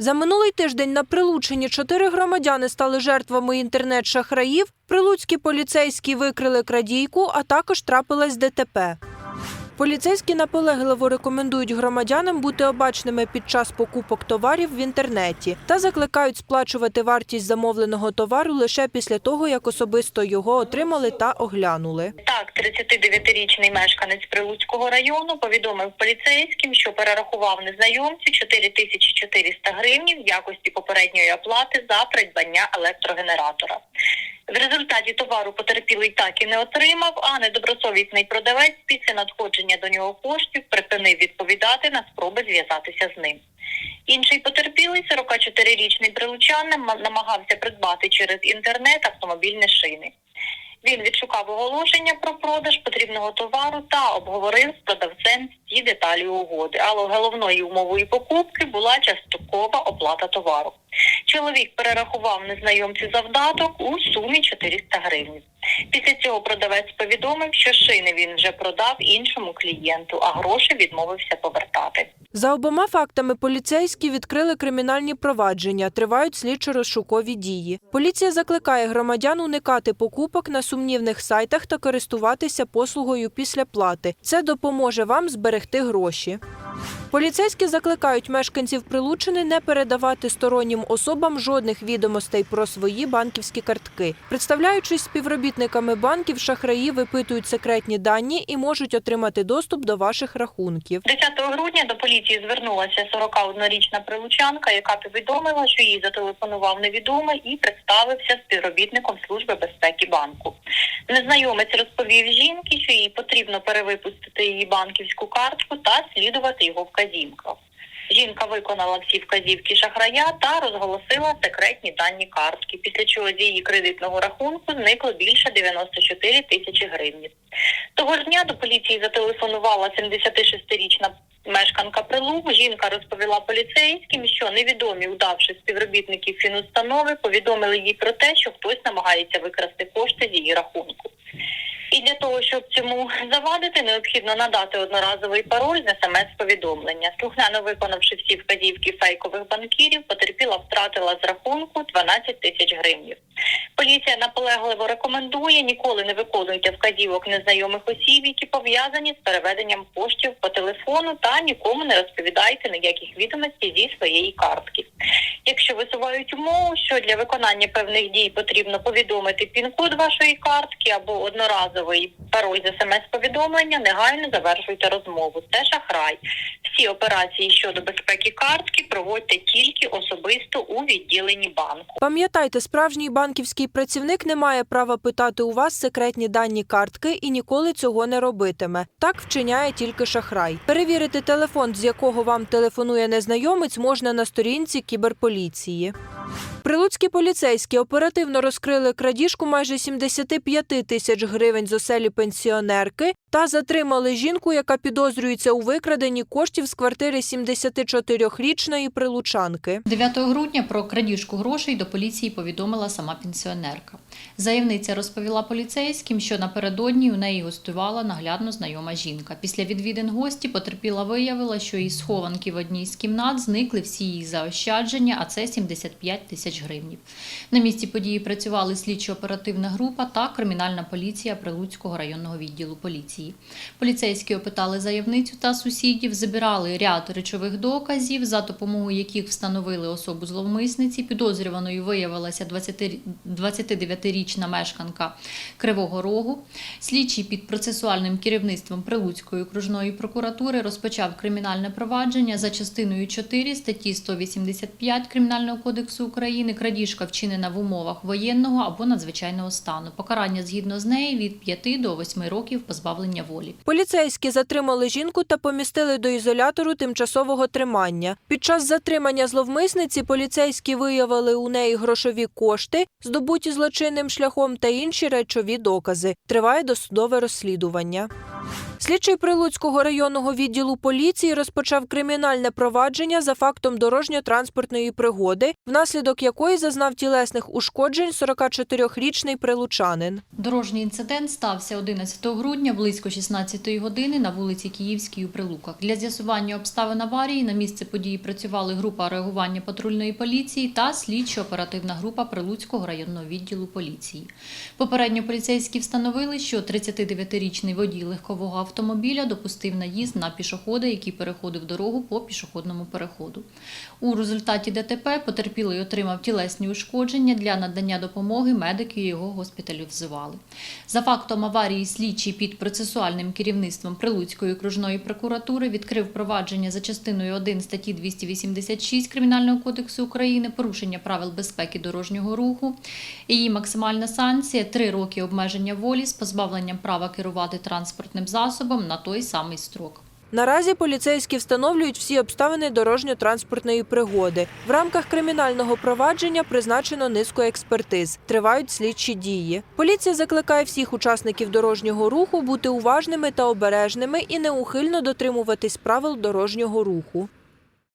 За минулий тиждень на Прилуччині чотири громадяни стали жертвами інтернет-шахраїв. Прилуцькі поліцейські викрили крадійку, а також трапилась ДТП. Поліцейські наполегливо рекомендують громадянам бути обачними під час покупок товарів в інтернеті та закликають сплачувати вартість замовленого товару лише після того, як особисто його отримали та оглянули. Так, 39-річний мешканець Прилуцького району повідомив поліцейським, що перерахував незнайомцю 4400 гривень в якості попередньої оплати за придбання електрогенератора. В результаті товару потерпілий так і не отримав, а недобросовісний продавець після надходження до нього коштів припинив відповідати на спроби зв'язатися з ним. Інший потерпілий, 44-річний прилучан, нам- намагався придбати через інтернет автомобільні шини. Він відшукав оголошення про продаж потрібного товару та обговорив з продавцем всі деталі угоди. Але головною умовою покупки була часткова оплата товару. Чоловік перерахував незнайомцю завдаток у сумі 400 гривень. Після цього продавець повідомив, що шини він вже продав іншому клієнту, а гроші відмовився повертати. За обома фактами поліцейські відкрили кримінальні провадження, тривають слідчо-розшукові дії. Поліція закликає громадян уникати покупок на сумнівних сайтах та користуватися послугою після плати. Це допоможе вам зберегти гроші. Поліцейські закликають мешканців Прилучини не передавати стороннім особам жодних відомостей про свої банківські картки. Представляючись співробітниками банків, шахраї випитують секретні дані і можуть отримати доступ до ваших рахунків. 10 грудня до поліції звернулася 41-річна прилучанка, яка повідомила, що їй зателефонував невідомий і представився співробітником служби безпеки банку. Незнайомець розповів жінці, що їй потрібно перевипустити її банківську картку та слідувати його вказівкам. Жінка виконала всі вказівки шахрая та розголосила секретні дані картки, після чого з її кредитного рахунку зникло більше 94 тисячі гривень. Того ж дня до поліції зателефонувала 76-річна мешканка Прилугу. Жінка розповіла поліцейським, що невідомі, удавши співробітників фінустанови, повідомили їй про те, що хтось намагається викрасти кошти з її рахунку. І для того, щоб цьому завадити, необхідно надати одноразовий пароль з смс-повідомлення. Слухняно виконавши всі вказівки фейкових банкірів, потерпіла втратила з рахунку 12 тисяч гривень. Поліція наполегливо рекомендує ніколи не виконуйте вказівок незнайомих осіб, які пов'язані з переведенням коштів по телефону, та нікому не розповідайте ніяких відомостей зі своєї картки. Якщо висувають умову, що для виконання певних дій потрібно повідомити пін-код вашої картки або одноразовий пароль з смс-повідомлення, негайно завершуйте розмову. Це шахрай. Всі операції щодо безпеки картки проводьте тільки особисто у відділенні банку. Пам'ятайте, справжній банківський працівник не має права питати у вас секретні дані картки і ніколи цього не робитиме. Так вчиняє тільки шахрай. Перевірити телефон, з якого вам телефонує незнайомець, можна на сторінці кіберполіції. Прилуцькі поліцейські оперативно розкрили крадіжку майже 75 тисяч гривень з оселі пенсіонерки та затримали жінку, яка підозрюється у викраденні коштів з квартири 74-річної прилучанки. 9 грудня про крадіжку грошей до поліції повідомила сама пенсіонерка. Заявниця розповіла поліцейським, що напередодні у неї гостювала наглядно знайома жінка. Після відвідин гості потерпіла виявила, що із схованки в одній з кімнат зникли всі її заощадження, а це 75 тисяч гривень. На місці події працювали слідчо-оперативна група та кримінальна поліція Прилуцького районного відділу поліції. Поліцейські опитали заявницю та сусідів, забирали ряд речових доказів, за допомогою яких встановили особу зловмисниці. Підозрюваною виявилася 20 29-річна мешканка Кривого Рогу. Слідчий під процесуальним керівництвом Прилуцької окружної прокуратури розпочав кримінальне провадження за частиною 4 статті 185 Кримінального кодексу України. Крадіжка вчинена в умовах воєнного або надзвичайного стану. Покарання згідно з нею від 5 до 8 років позбавлення волі. Поліцейські затримали жінку та помістили до ізолятору тимчасового тримання. Під час затримання зловмисниці поліцейські виявили у неї грошові кошти, здобуті злочинним шляхом та інші речові докази. Триває досудове розслідування. Слідчий Прилуцького районного відділу поліції розпочав кримінальне провадження за фактом дорожньо-транспортної пригоди, внаслідок якої зазнав тілесних ушкоджень 44-річний прилучанин. Дорожній інцидент стався 11 грудня близько 16 години на вулиці Київській у Прилуках. Для з'ясування обставин аварії на місце події працювали група реагування патрульної поліції та слідчо-оперативна група Прилуцького районного відділу поліції. Попередньо поліцейські встановили, що 39-річний водій легкового автомобіля допустив наїзд на пішохода, який переходив дорогу по пішохідному переходу. У результаті ДТП потерпілий отримав тілесні ушкодження. Для надання допомоги медики його госпіталізували. За фактом аварії слідчий під процесуальним керівництвом Прилуцької окружної прокуратури відкрив провадження за частиною 1 статті 286 Кримінального кодексу України порушення правил безпеки дорожнього руху. Її максимальна санкція 3 роки обмеження волі з позбавленням права керувати транспортним засобом на той самий строк. Наразі поліцейські встановлюють всі обставини дорожньо-транспортної пригоди. В рамках кримінального провадження призначено низку експертиз. Тривають слідчі дії. Поліція закликає всіх учасників дорожнього руху бути уважними та обережними і неухильно дотримуватись правил дорожнього руху.